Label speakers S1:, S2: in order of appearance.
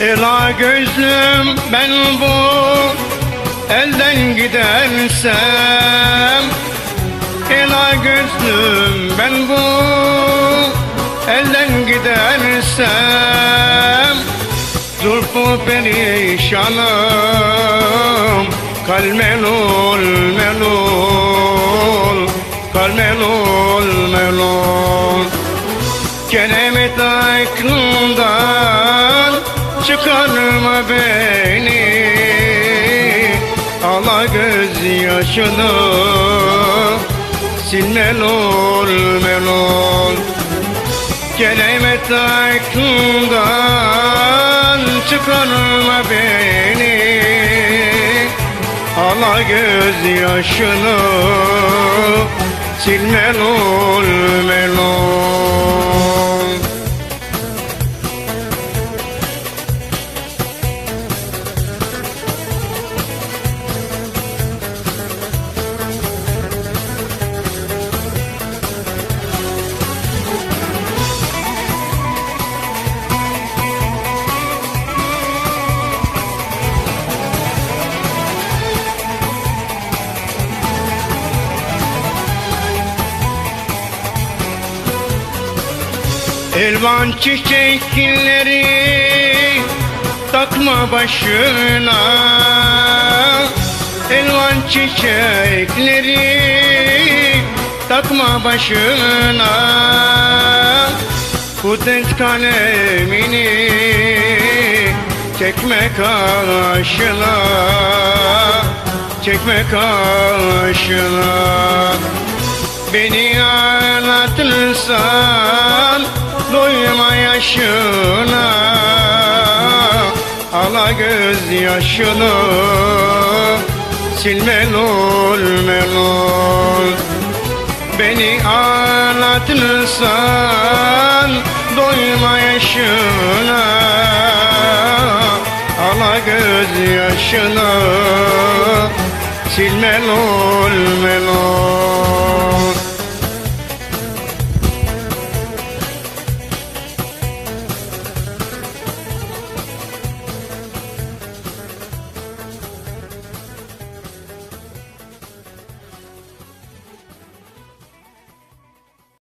S1: Ela gözlüm ben bu elden gidersem. Ela gözlüm ben bu elden gidersem. Zulfü perişanım Kal melul melul Kal melul melul Kelemet aklımdan Çıkarma beni Ala göz yaşını. Sil melul melul Kelemet aklımdan çıkarma beni Ala göz yaşını. Sil melul melul Elvan çiçekleri takma başına. Elvan çiçekleri takma başına. Kudret kalemini çekme karşına. Çekme karşına. Beni ağlatırsan yaşına Ala göz yaşını sil melul melul Beni ağlatırsan doyma yaşına Ala göz yaşını sil melul melul